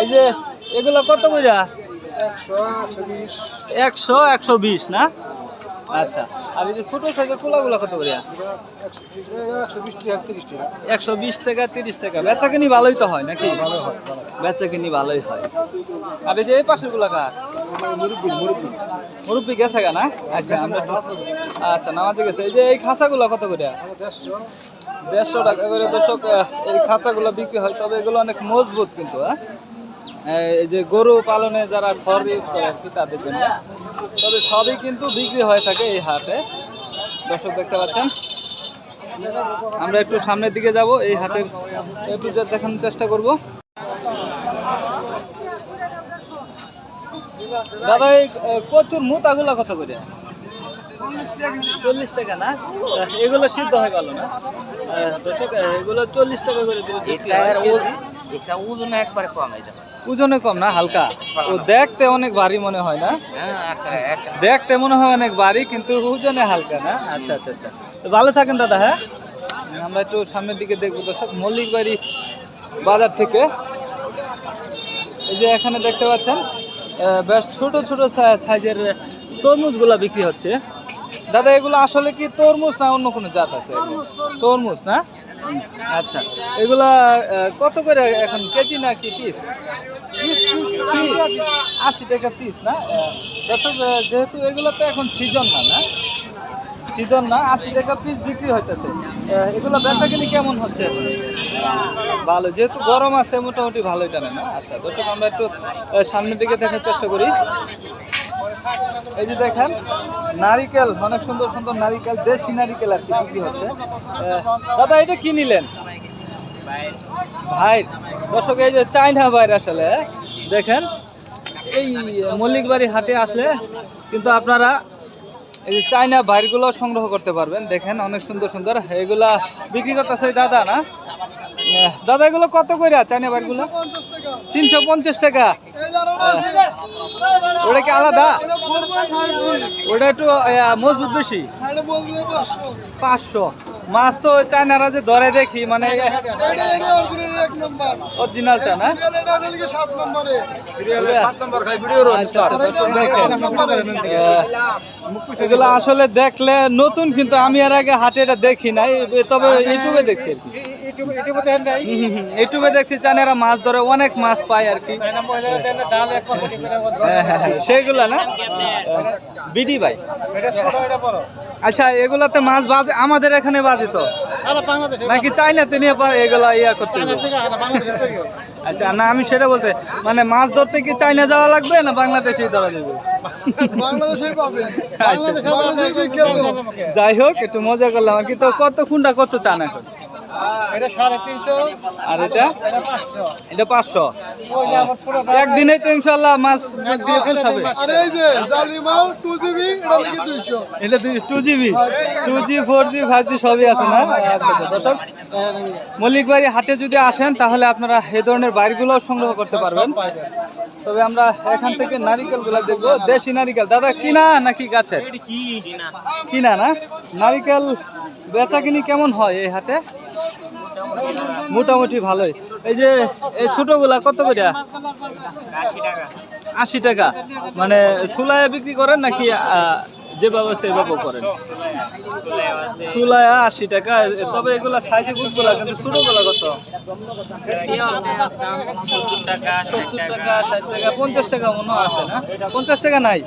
এই যে এগুলো কত কইরা? একশো একশো বিশ। না? আচ্ছা আর এই যে ছোট সাইজের পোলাগুলো কত করিয়া একশো বিশ টাকা তিরিশ টাকা। বেচা কিনি ভালোই তো হয় নাকি? ভালো হয় ভালো বেচা কিনি ভালোই হয়। আর এই যে এই পাশেরগুলা কার? মুরব্বী গেছে গা না? আচ্ছা আমরা আচ্ছা নামাজে গেছে। এই যে এই খাঁচাগুলো কত করে দেড়শো। দেড়শো টাকা করে দর্শক এই খাঁচাগুলো বিক্রি হয় তবে এগুলো অনেক মজবুত কিন্তু হ্যাঁ? এই যে গরু পালনে যারা খড় ইউজ করে আর কি তাদের জন্য। তবে সবই কিন্তু বিক্রি হয়ে থাকে এই হাটে। দর্শক দেখতে পাচ্ছেন? আমরা একটু সামনের দিকে যাব এই হাটের একটু দেখানোর চেষ্টা করব। দাদা এই কচুর মুতাগুলো কত করে? চল্লিশ টাকা না? এগুলো সিদ্ধ হয়ে গেল না? দর্শক এগুলো চল্লিশ টাকা করে এটা ওজন একবারে কম এই দেখো। ওজনে কম না হালকা। ও দেখতে অনেক ভারী মনে হয় না? দেখতে মনে হয় অনেক ভারী কিন্তু ওজনে হালকা না? আচ্ছা আচ্ছা আচ্ছা। তো ভালো থাকেন দাদা হ্যাঁ? আমরা একটু সামনের দিকে দেখব দর্শক মল্লিক বাড়ি বাজার থেকে। এই যে এখানে দেখতে পাচ্ছেন বেশ ছোট ছোট সাইজের তরমুজগুলা বিক্রি হচ্ছে। দাদা এগুলো আসলে কি তরমুজ না অন্য কোনো জাত আছে? তরমুজ না? আচ্ছা এগুলা কত করে এখন কেজি না কি পিস আশি টাকা পিস না? যেহেতু এগুলো তো এখন সিজন না না? সিজন না, আশি টাকা পিস বিক্রি হইতেছে। এগুলো বেচা কিনি কেমন হচ্ছে ভালো, যেহেতু গরম আছে, মোটামুটি ভালোই টানে, না? আচ্ছা দর্শক, আমরা একটু সামনের দিকে দেখার চেষ্টা করি। এই যে দেখেন, নারিকেল, অনেক সুন্দর সুন্দর নারিকেল, দেশি নারিকেল আর কি বিক্রি হচ্ছে। দাদা, এটা কি নিলেন? ভাই, দর্শক, এই যে চাইনা ভাইর আসলে হ্যাঁ? দেখেন, এই মল্লিকবাড়ি হাটে আসলে কিন্তু আপনারা এই যে চাইনা বাইরগুলো সংগ্রহ করতে পারবেন। দেখেন, অনেক সুন্দর সুন্দর। এগুলা বিক্রি করতেছে দাদা, না? দাদা, এগুলো কত করে চাইনা বাইরগুলো তিনশো পঞ্চাশ টাকা। ওটা কি আলাদা? ওটা একটু মজবুত বেশি? পাঁচশো। মাছ তো চায়নারা যে ধরে দেখি মানে অরিজিনালটা না? এগুলো আসলে দেখলে নতুন কিন্তু আমি এর আগে হাটে এটা দেখি নাই। তবে ইউটিউবে দেখছি আর কি। ইউটিউবে দেখছি চায়নারা মাছ ধরে অনেক মাছ পায় আর কি। হ্যাঁ হ্যাঁ হ্যাঁ না? বিডি ভাই। আচ্ছা এগুলাতে মাছ বাজে আমাদের এখানে বাজে তো। নাকি চাইনাতে নিয়ে পারে এগুলা ইয়া করতে আচ্ছা না আমি সেটা বলতে মানে মাছ ধরতে কি চাইনা যাওয়া লাগবে না বাংলাদেশেই ধরা যাবে? যাই হোক একটু মজা করলাম। আর কি তো কত খুন্ডা কত চান এখন? আর এটা? এটা পাঁচশো। একদিনে তো ইনশাল্লাহ মাছ দিয়ে টু জিবি এটা লিখে দুইশো। এটা two GB. Two G four G five G সবই আছে না? আচ্ছা আচ্ছা দর্শক মল্লিক বাড়ি হাটে যদি আসেন তাহলে আপনারা এই ধরনের বাড়িগুলো সংগ্রহ করতে পারবেন। তবে আমরা এখান থেকে নারিকেলগুলা দেখব। দেশি নারিকেল। দাদা কিনা নাকি গাছের? কিনা। না? নারিকেল বেচা কিনি কেমন হয় এই হাটে? মোটামুটি ভালোই। এই যে এই ছোটগুলা কত করে আশি টাকা। মানে সুলায় বিক্রি করেন নাকি যেভাবে সেভাবে করেন। সুলায়া আশি টাকা, তবে এগুলা সাইজে গুলো কিন্তু ছোটগুলা কত? সত্তর টাকা, ষাট টাকা, পঞ্চাশ টাকা মনে আছে না? পঞ্চাশ টাকা নাই।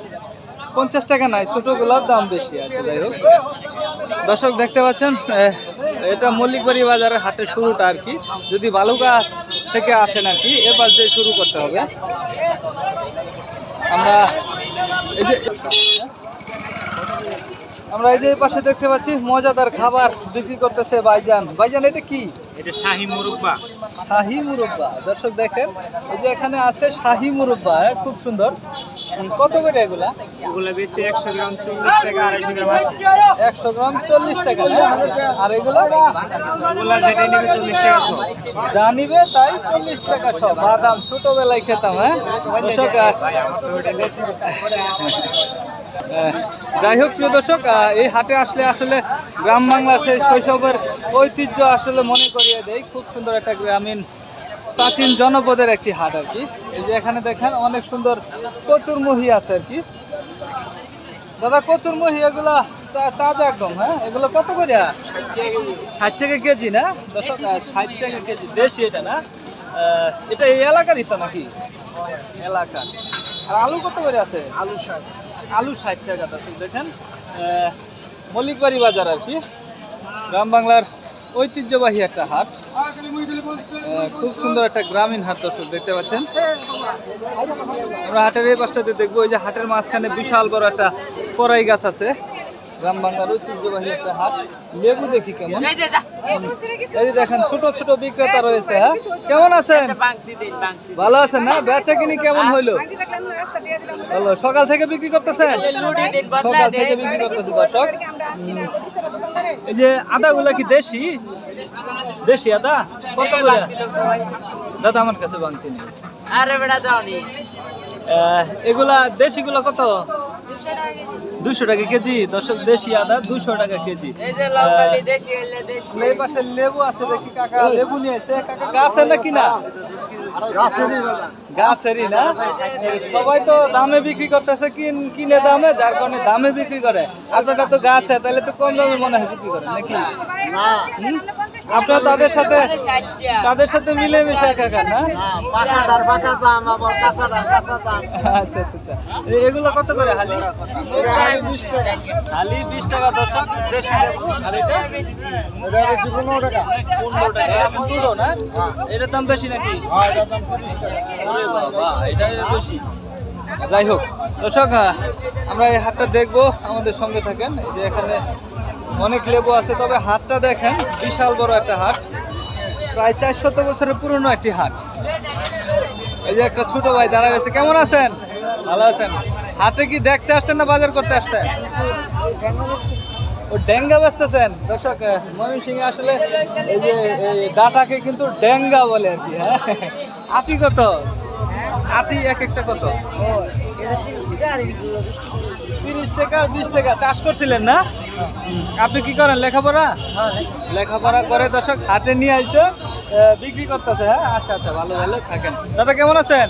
পঞ্চাশ টাকা নাই, ছোটগুলোর দাম বেশি আছে, যাই হোক। দর্শক, দেখতে পাচ্ছেন এটা মল্লিকবাড়ি বাজারের হাটের শুরুটা আর কি। যদি বালুকা থেকে আসেন আর কি, এ পাশ দিয়ে শুরু করতে হবে। আমরা এই যে আমরা এই যে পাশে দেখতে পাচ্ছি মজাদার খাবার বিক্রি করতেছে ভাইজান। ভাইজান এটা কি? এটা শাহী মুরব্বা। শাহি মুরব্বা। দর্শক দেখেন এই যে এখানে আছে শাহি মুরব্বা হ্যাঁ, খুব সুন্দর। কত করে এগুলা? এগুলো বেশি একশো গ্রাম চল্লিশ টাকা আড়াইশো গ্রাম আশি একশো গ্রাম চল্লিশ টাকা না? আর এগুলা? এগুলো যেটা নেবে চল্লিশ টাকা সব। যা নিবে তাই চল্লিশ টাকা সব। বাদাম ছোটবেলায় খেতাম হ্যাঁ? দর্শক যাই হোক, প্রিয় দর্শক এই হাটে আসলে আসলে গ্রাম বাংলা সেই শৈশবের ঐতিহ্য আসলে মনে করিয়ে দেয় খুব সুন্দর একটা গ্রামীণ, প্রাচীন জনপদের একটি হাট আর কি। এই যে এখানে দেখেন, অনেক সুন্দর কচুর মহি আছে আর কি। দাদা কচুর মহি এগুলা তাজা একদম হ্যাঁ? এগুলো কত করে? ষাট টাকা কেজি না? ষাট টাকা কেজি, দেশি এটা না? এটা এই এলাকারই তো নাকি? এলাকা। আর আলু কত করে আছে? আলু ষাট। আলু ষাট টাকা আছে, দেখেন। মল্লিকবাড়ি বাজার আর কি। গ্রাম বাংলার ঐতিহ্যবাহী একটা হাট। খুব সুন্দর একটা গ্রামীণ হাট দর্শক, দেখতে পাচ্ছেন। আমরা হাটের এই পাশটাতে দেখব ওই যে হাটের মাঝখানে বিশাল বড় একটা কড়াই গাছ আছে। গ্রাম বাংলার ঐতিহ্যবাহী একটা হাট। লেবু দেখি কেমন? এই যে দেখেন ছোট ছোট বিক্রেতা রয়েছে হ্যাঁ? কেমন আছেন? ভালো আছেন না? বেচা কিনি কেমন হইল? ভালো সকাল থেকে বিক্রি করতেছেন? সকাল থেকে বিক্রি করতেছে দর্শক। এই যে আদা গুলা কি দেশি? দেশি আদা? কত করে? দাদা আমার কাছে নেই। আরে বেটা যাওনি এগুলা দেশি গুলা কত? দুশো টাকা কেজি। দর্শক দেশি আদা দুশো টাকা কেজি। এই দেশি দেশি। পাশে লেবু আছে দেখি কাকা লেবু নিয়েছে। কাকা গাছের না? কিনা গাছেরই না? সবাই তো দামে বিক্রি করতেছে কিন কিনে দামে যার কারণে দামে বিক্রি করে। আপনারা তো গাছে তাহলে তো কম দামে মনে হয় বিক্রি করে নাকি? আপনারা তাদের সাথে তাদের সাথে না? আবার কাঁচাটার কাঁচা দাম। আচ্ছা আচ্ছা আচ্ছা। এগুলো কত করে হালি? হালি বিশ টাকা। দর্শক দেশি লেবু। আর এটা? এটা বেশি পনেরো টাকা। পনেরো টাকা। এটা ছোটো না? এটার দাম বেশি নাকি? হ্যাঁ এটা বেশি। যাই হোক দর্শক আমরা এই হাটটা দেখব। আমাদের সঙ্গে থাকেন। যে এখানে অনেক লেবু আছে, তবে হাটটা দেখেন, বিশাল বড় একটা হাট। প্রায় চারশত বছরের পুরনো একটি হাট। এই যে একটা ছোট ভাই দাঁড়া গেছে কেমন আছেন? ভালো আছেন। হাটে কি দেখতে আসছেন না বাজার করতে আসছেন? ও, ডেঙ্গা বেচতেছেন? দর্শক ময়মন সিং আসলে এই যে ডাটাকে কিন্তু ডেঙ্গা বলে আর কি হ্যাঁ? আটি কত? আটি এক একটা কত? তিরিশ টাকা বিশ টাকা। চাষ করছিলেন না? আপনি কি করেন লেখাপড়া? লেখাপড়া করে দর্শক হাটে নিয়ে আহ, বিক্রি করতেছে হ্যাঁ? আচ্ছা আচ্ছা ভালো ভালো থাকেন। দাদা কেমন আছেন?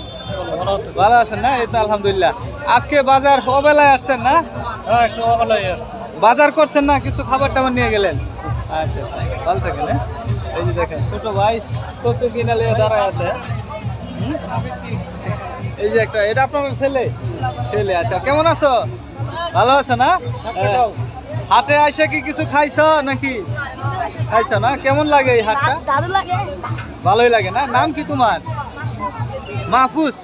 ভালো আছেন না? এই তো আলহামদুলিল্লাহ। আজকে বাজার অবেলায় আসছেন না? হ্যাঁ আসছে। বাজার করছেন না? কিছু খাবার টাবার নিয়ে গেলেন? আচ্ছা আচ্ছা ভালো থাকেন হ্যাঁ? এই যে দেখেন ছোট ভাই কচু কিনা লিয়ে দাঁড়ায় আছে? এই যে একটা এটা আপনার ছেলে? ছেলে আচ্ছা কেমন আছো? ভালো আছো না। হাটে আইসা কি কিছু খাইছো নাকি? খাইছো না? কেমন লাগে এই হাটটা? ভালোই লাগে না? নাম কি তোমার? মাহফুজ।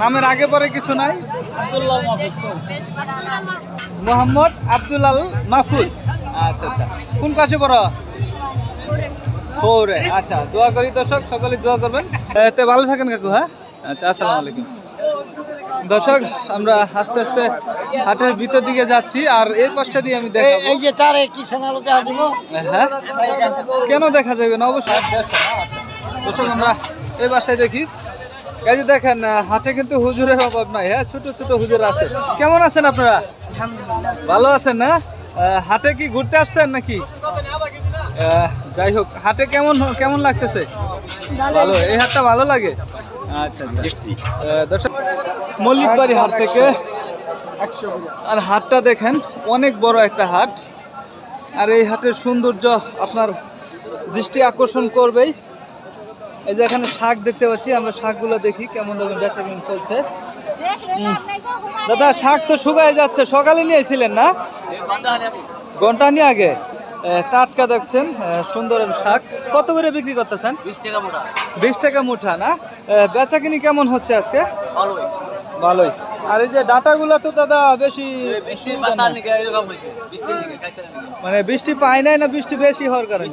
নামের আগে পরে কিছু নাই? মোহাম্মদ আব্দুল্লাল মাহফুজ। আচ্ছা আচ্ছা। কোন ক্লাসে পড়ো? ফোরে। আচ্ছা দোয়া করি দর্শক সকলে দোয়া করবেন। এতে ভালো থাকেন কাকু হ্যাঁ? আচ্ছা আসসালামু আলাইকুম। দর্শক আমরা আস্তে আস্তে হাটের ভিতর দিকে যাচ্ছি আর এই পাশটা দিয়ে আমি দেখাবো। এই যে তারে কি শোনালো দেখা দিব? হ্যাঁ কেন দেখা যাবে না? অবশ্যই। দর্শক আমরা এই বাসায় দেখি। এই যে দেখেন হাটে কিন্তু হুজুরের অভাব নাই হ্যাঁ ছোট ছোট হুজুর আছে। কেমন আছেন আপনারা? ভালো আছেন না? হাটে কি ঘুরতে আসছেন নাকি? যাই হোক হাটে কেমন কেমন লাগতেছে? ভালো এই হাটটা ভালো লাগে? আচ্ছা আচ্ছা। দর্শক মল্লিকবাড়ি হাট থেকে। আর হাটটা দেখেন অনেক বড় একটা হাট। আর এই হাটের সৌন্দর্য আপনার দৃষ্টি আকর্ষণ করবেই। এই যে এখানে শাক দেখতে পাচ্ছি আমরা শাকগুলো দেখি কেমন দামে বেচা কেমন চলছে দাদা শাক তো শুকায় যাচ্ছে সকালে নিয়েছিলেন না? ঘণ্টা নিয়ে আগে। টাটকা দেখছেন সুন্দর শাক। কত করে বিক্রি করতেছেন? বিশ টাকা মোটা। বিশ টাকা মুঠা না? বেচা কিনি কেমন হচ্ছে আজকে? ভালোই। আর এই যে ডাটাগুলো তো দাদা বেশি না। মানে বৃষ্টি পায় নাই না বৃষ্টি বেশি হওয়ার কারণে?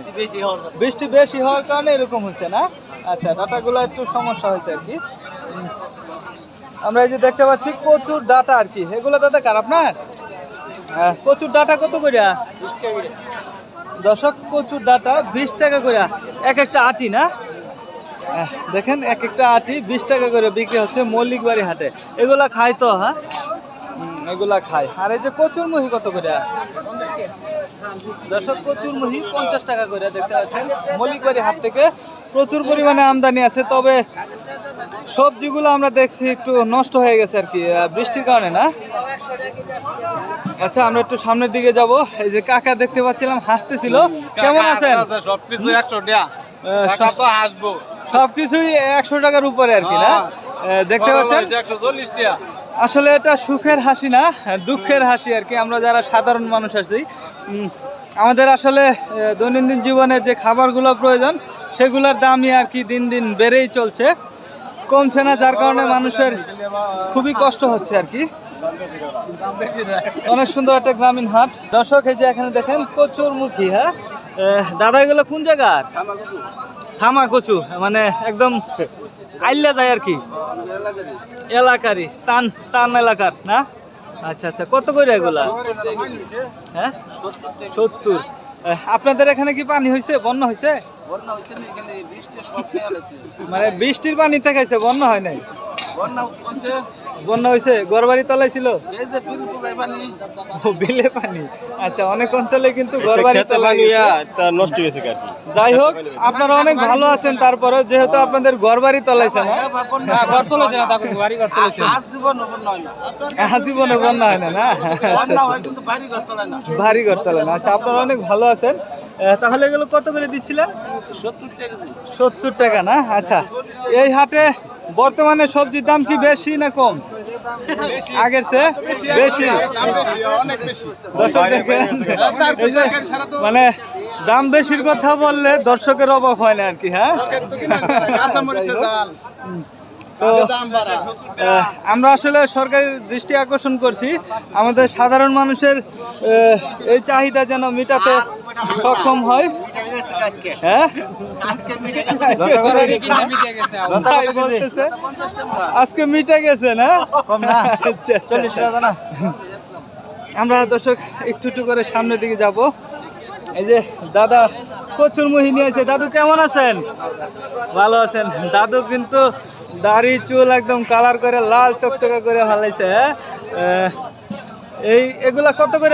বৃষ্টি বেশি হওয়ার কারণে। এরকম হয়েছে না? আচ্ছা ডাটাগুলো একটু সমস্যা হয়েছে আর কি। আমরা এই যে দেখতে পাচ্ছি প্রচুর ডাটা আর কি। এগুলো দাদা কার আপনার? হ্যাঁ, প্রচুর ডাটা কত করিয়া দশক প্রচুর ডাটা বিশ টাকা করিয়া এক একটা আটি না? দেখেন এক একটা আটি বিশ টাকা করে বিক্রি হচ্ছে মল্লিকবাড়ি হাটে। এগুলা খায় তো হ্যাঁ? এগুলা খায়। আর এই যে কচুর মুহি কত করে? দর্শক কচুর মুহি পঞ্চাশ টাকা করে দেখতে পাচ্ছেন। মল্লিকবাড়ি হাট থেকে প্রচুর পরিমাণে আমদানি আছে তবে সবজিগুলো আমরা দেখছি একটু নষ্ট হয়ে গেছে আর কি বৃষ্টির কারণে না? আচ্ছা আমরা একটু সামনের দিকে যাব। এই যে কাকা দেখতে পাচ্ছিলাম হাসতেছিল। কেমন আছেন? সবকিছু একশো টাকা আহ, সব- তো আসব সবকিছুই একশো টাকার উপরে আর কি না? দেখতে পাচ্ছেন? আসলে এটা সুখের হাসি না দুঃখের হাসি আর কি। আমরা যারা সাধারণ মানুষ আছি আমাদের আসলে দৈনন্দিন জীবনে যে খাবারগুলো প্রয়োজন সেগুলোর দামই আর কি দিন দিন বেড়েই চলছে। কমছে না যার কারণে মানুষের খুবই কষ্ট হচ্ছে আর কি। অনেক সুন্দর একটা গ্রামীণ হাট। দর্শক এই যে এখানে দেখেন প্রচুর মুখী হ্যাঁ? দাদা এগুলো কোন জায়গার? থামা কচু মানে একদম আইল্লা যায় আর কি। এলাকারই টান টান এলাকার না? আচ্ছা আচ্ছা কত করে এগুলা? হ্যাঁ? সত্তর। আপনাদের এখানে কি পানি হয়েছে বন্যা হয়েছে মানে বৃষ্টির পানিতে খাইছে বন্যা হয় নাই? বন্যা বন্যা হয়েছে ঘরবাড়ি তলায় ছিল। এই যে বিল পানি। ও বিলে পানি। আচ্ছা অনেক অঞ্চলে কিন্তু নষ্ট হয়েছে যাই হোক আপনারা অনেক ভালো আছেন তারপরে যেহেতু আপনাদের ঘরবাড়ি তলাইছে না বন্যা হয় না। জীবনে বন্যা হয় না না? আচ্ছা, বন্যা আচ্ছা। হয় কিন্তু বাড়ি ঘর ভারী তলায় না। আচ্ছা আপনারা অনেক ভালো আছেন। তাহলে এগুলো কত করে দিচ্ছিলেন? সত্তর টাকা না? আচ্ছা এই হাটে বর্তমানে সবজির দাম কি বেশি না কম? আগের চেয়ে বেশি। দর্শক মানে দাম বেশির কথা বললে দর্শকের অভাব হয় না আর কি হ্যাঁ? তো আমরা আসলে সরকারের দৃষ্টি আকর্ষণ করছি। আমাদের সাধারণ মানুষের এই চাহিদা যেন মেটাতে সক্ষম হয়। হ্যাঁ? আজকে মিটে গেছে না? আচ্ছা, আচ্ছা। আমরা দর্শক একটু একটু করে সামনের দিকে যাব। এই যে দাদা প্রচুর মোহিনী আছে। দাদু কেমন আছেন? ভালো আছেন। দাদু কিন্তু দাড়ি চুল একদম কালার করে লাল চকচকে করে ভালাইছে হ্যাঁ? এই এগুলা কত করে